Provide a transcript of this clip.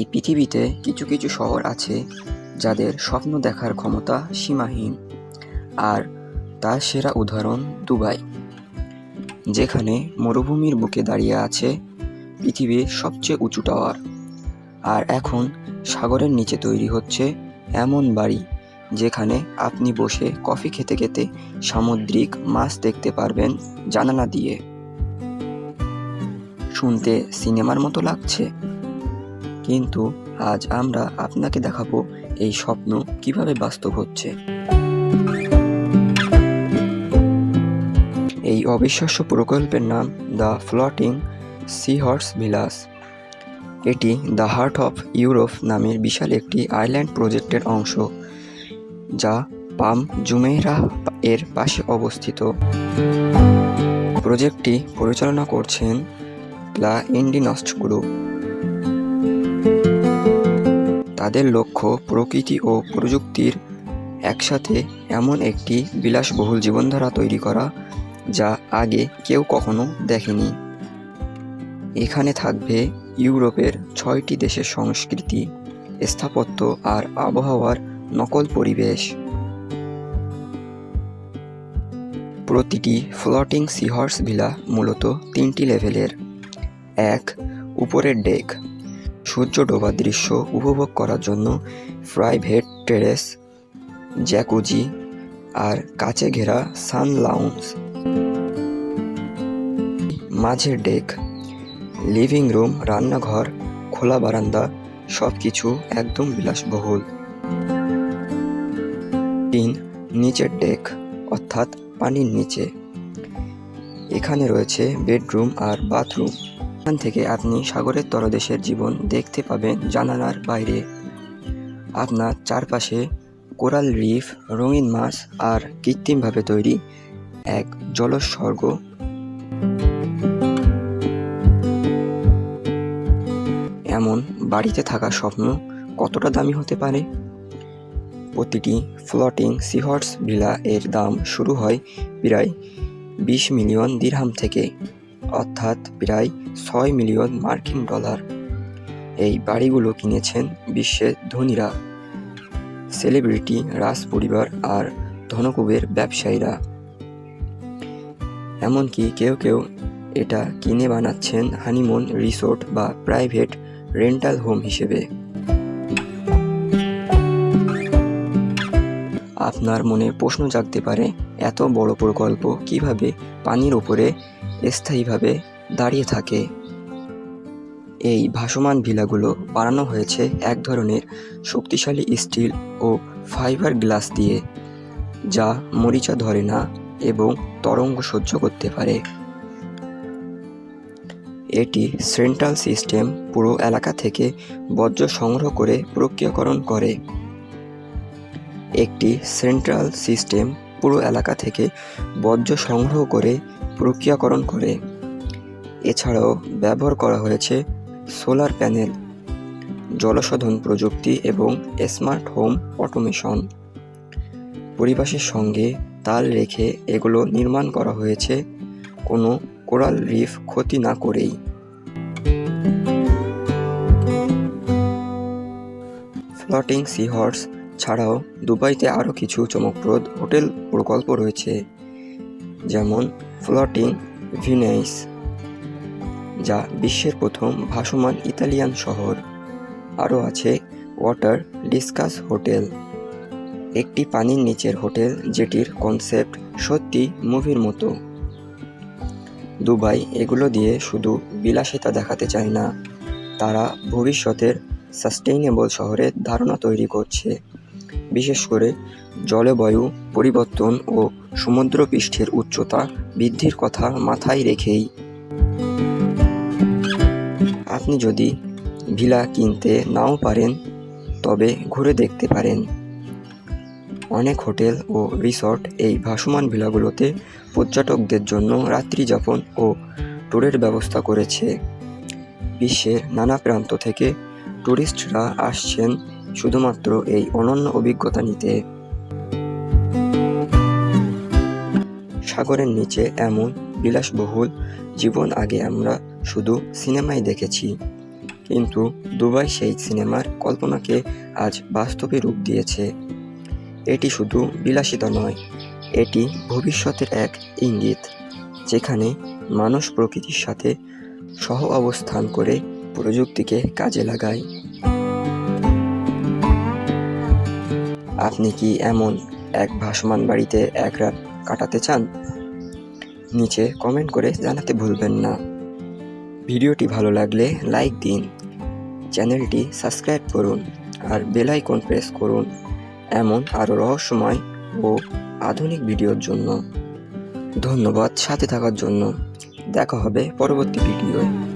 এই পৃথিবীতে কিছু কিছু শহর আছে যাদের স্বপ্ন দেখার ক্ষমতা সীমাহীন। আর তার সেরা উদাহরণ দুবাই, যেখানে মরুভূমির বুকে দাঁড়িয়ে আছে পৃথিবীর সবচেয়ে উঁচু টাওয়ার। আর এখন সাগরের নিচে তৈরি হচ্ছে এমন বাড়ি যেখানে আপনি বসে কফি খেতে খেতে সামুদ্রিক মাছ দেখতে পারবেন জানালা দিয়ে। শুনতে সিনেমার মতো লাগছে। কিন্তু আজ আমরা আপনাকে দেখাবো এই স্বপ্ন কীভাবে বাস্তব হচ্ছে। এই অবিশ্বাস্য প্রকল্পের নাম the floating sea horse villas. এটি দ্য হার্ট অফ ইউরোপ নামের বিশাল একটি আইল্যান্ড প্রজেক্টের অংশ, যা পাম জুমেইরা এর পাশে অবস্থিত। প্রজেক্টটি পরিচালনা করছেন প্লা ইন্ডিনস্ট গ্রুপ। তাদের লক্ষ্য প্রকৃতি ও প্রযুক্তির একসাথে এমন একটি বিলাসবহুল জীবনধারা তৈরি করা যা আগে কেউ কখনো দেখেনি। এখানে থাকবে ইউরোপের ছয়টি দেশের সংস্কৃতি, স্থাপত্য আর আবহাওয়ার নকল পরিবেশ। প্রতিটি ফ্লোটিং সিহর্স ভিলা মূলত তিনটি লেভেলের। এক, উপরের ডেক। সূর্য ডোবা দৃশ্য উপভোগ করার জন্য প্রাইভেট টেরেস, জ্যাকুজি আর কাছে ঘেরা সান লাউন্স। মাঝের ডেক, লিভিং রুম, রান্নাঘর, খোলা বারান্দা সব কিছু একদম বিলাসবহুল। তিন, নিচের ডেক, অর্থাৎ পানির নিচে। এখানে রয়েছে বেডরুম আর বাথরুম। এখান থেকে আপনি সাগরের তলদেশের জীবন দেখতে পাবেন জানালার বাইরে। আপনার চারপাশে কোরাল রিফ, রঙিন মাছ আর কৃত্রিমভাবে তৈরি এক জলস্বর্গ এমন বাড়িতে থাকা স্বপ্ন কতটা দামি হতে পারে? প্রতিটি ফ্লোটিং সিহর্স ভিলা এর দাম শুরু হয় প্রায় বিশ মিলিয়ন দিরহাম থেকে অর্থাৎ প্রায় ছয় মিলিয়ন মার্কিন ডলার। এই বাড়িগুলো কিনেছেন বিশ্বের ধনীরা, সেলিব্রিটি রাজ পরিবার আর ধনকুবের ব্যবসায়ীরা। এমনকি কেউ কেউ এটা কিনে বানাচ্ছেন হানিমুন রিসোর্ট বা প্রাইভেট রেন্টাল হোম হিসেবে। আপনার মনে প্রশ্ন জাগতে পারে, এত বড় প্রকল্প কীভাবে পানির উপরে স্থায়ীভাবে দাঁড়িয়ে থাকে। এই ভাসমান ভিলাগুলো বানানো হয়েছে এক ধরনের শক্তিশালী স্টিল ও ফাইবার গ্লাস দিয়ে, যা মরিচা ধরে না এবং তরঙ্গ সহ্য করতে পারে। এটি সেন্ট্রাল সিস্টেম পুরো এলাকা থেকে বর্জ্য সংগ্রহ করে প্রক্রিয়াকরণ করে। একটি সেন্ট্রাল সিস্টেম পুরো এলাকা থেকে বর্জ্য সংগ্রহ করে প্রক্রিয়াকরণ করে। এছাড়াও ব্যবহার করা হয়েছে সোলার প্যানেল, জলশোধন প্রযুক্তি এবং স্মার্ট হোম অটোমেশন। পরিবেশের সঙ্গে তাল রেখে এগুলো নির্মাণ করা হয়েছে, কোনো কোরাল রিফ ক্ষতি না করেই। ফ্লটিং সি হর্স ছাড়াও দুবাইতে আরও কিছু চমকপ্রদ হোটেল প্রকল্প রয়েছে। যেমন ফ্লটিং ভিনাইস, যা বিশ্বের প্রথম ভাসমান ইতালিয়ান শহর। আরও আছে ওয়াটার ডিসকাস হোটেল, একটি পানির নিচের হোটেল যেটির কনসেপ্ট সত্যি মুভির মতো। দুবাই এগুলো দিয়ে শুধু বিলাসিতা দেখাতে চায় না, তারা ভবিষ্যতের সাস্টেইনেবল শহরের ধারণা তৈরি করছে। বিশেষ করে জলবায়ু পরিবর্তন ও সমুদ্রপৃষ্ঠের উচ্চতা বৃদ্ধির কথা মাথায় রেখেই। আপনি যদি ভিলা কিনতে নাও পারেন, তবে ঘুরে দেখতে পারেন। অনেক হোটেল ও রিসর্ট এই ভাসমান ভিলাগুলোতে পর্যটকদের জন্য রাত্রিযাপন ও ট্যুরের ব্যবস্থা করেছে। বিশ্বের নানা প্রান্ত থেকে ট্যুরিস্টরা আসছেন শুধুমাত্র এই অনন্য অভিজ্ঞতা নিতে সাগরের নিচে এমন বিলাসবহুল জীবন আগে আমরা শুধু সিনেমায় দেখেছি। কিন্তু দুবাই সেই সিনেমার কল্পনাকে আজ বাস্তবে রূপ দিয়েছে। এটি শুধু বিলাসিতা নয়, এটি ভবিষ্যতের এক ইঙ্গিত, যেখানে মানুষ প্রকৃতির সাথে সহ অবস্থান করে প্রযুক্তিকে কাজে লাগায়। আপনি কি এমন এক ভাসমান বাড়িতে এক রাত কাটাতে চান? নিচে কমেন্ট করে জানাতে ভুলবেন না। ভিডিওটি ভালো লাগলে লাইক দিন। চ্যানেলটি সাবস্ক্রাইব করুন আর বেল আইকন প্রেস করুন এমন আরও রহস্যময় ও আধুনিক ভিডিওর জন্য। ধন্যবাদ সাথে থাকার জন্য। দেখা হবে পরবর্তী ভিডিওয়।